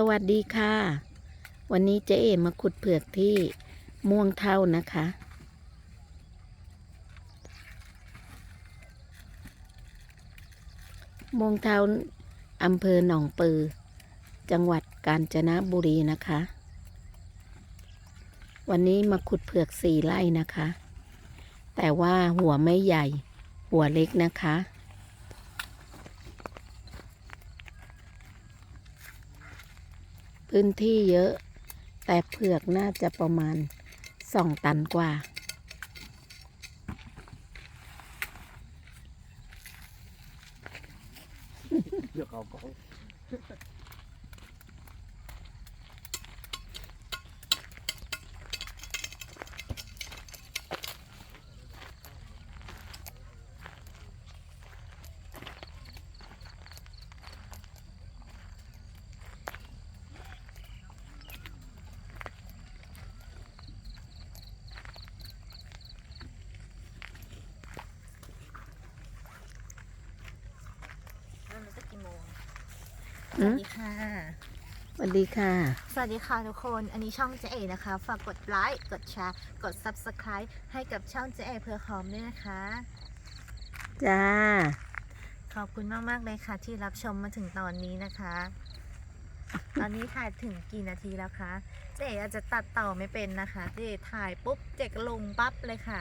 สวัสดีค่ะ วันนี้เจ๊เอมาขุดเผือกที่ม่วงเท่านะคะ ม่วงเท่าอำเภอหนองปือ จังหวัดกาญจนบุรีนะคะ วันนี้มาขุดเผือกสี่ไร่นะคะ แต่ว่าหัวไม่ใหญ่ หัวเล็กนะคะ พื้นที่เยอะ แต่เผือกน่าจะประมาณสองตันกว่าเดี๋ยวเขา กองนั่นมันจะกี่โมงอืสวัมสดีค่ะ สวัสดีค่ะ สวัสดีค่ะทุกคน อันนี้ช่องเจ๊เอนะคะ ฝากกดไลค์ กดแชร์ กด Subscribe ให้กับช่องเจ๊เอเพื่อคอมด้วยนะคะ จ้า ขอบคุณมากๆเลยค่ะ ที่รับชมมาถึงตอนนี้นะคะ ตอนนี้ถ่ายถึงกี่นาทีแล้วคะ เจ๊อาจจะตัดต่อไม่เป็นนะคะ เจ๊ถ่ายปุ๊บเจ๊ก็ลงปั๊บเลยค่ะ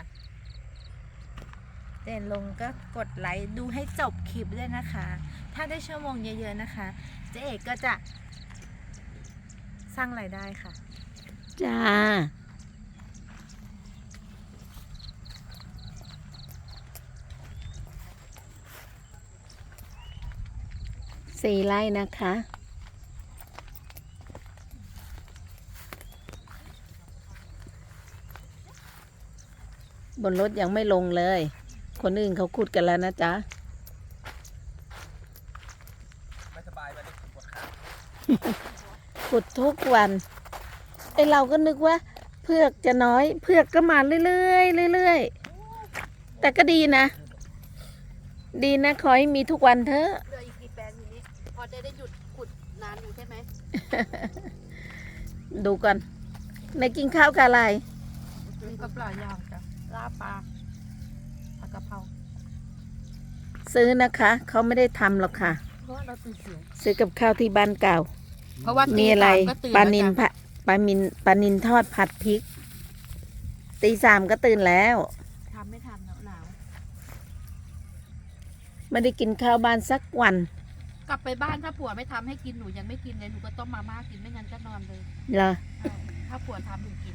เจ๊ลงก็กดไลค์ดูให้จบคลิปด้วยนะคะ ถ้าได้ชั่วโมงเยอะๆนะคะ เจ๊เอกก็จะ สร้างรายได้ค่ะ จ้า สี่ไร่นะคะ บนรถยังไม่ลงเลย คนอื่นเขาขุดกันแล้วนะจ๊ะ ไม่สบายวันนี้ปวดขาขุดทุกวันไอเราก็นึกว่า เพือกจะน้อย เพือกก็มาเรื่อยๆเรื่อยๆแต่ก็ดีนะ ดีนะขอให้มีทุกวันเถอะเหลืออีกกี่แปลงอยู่นี้พอจะได้หยุดขุดนานอยู่ใช่ไหม ดูก่อนในกินข้าวกับอะไร มีก็ปลาย่างจ้ะลาบปลาผั กกะเพราซื้อนะคะเขาไม่ได้ทำหรอกค่ะ เพราะว่าเราตื่นเสียง ซื้อกับข้าวที่บ้านเก่า เพราะว่ามีมีอะไรก็ตื่นปลาแล้วนินจ้ะผัดปลามินปลานินทอดผัดพริกตีสามก็ตื่นแล้ว ทำไม่ทำหนาวหนาวไม่ได้กินข้าวบ้านสักวัน กลับไปบ้านถ้าผัวไม่ทำให้กินหนูยังไม่กินเลยหนูก็ต้มมาม่ากินไม่งั้นก็นอนเลยเหรอใช่ถ้าผัวทำหนูกิน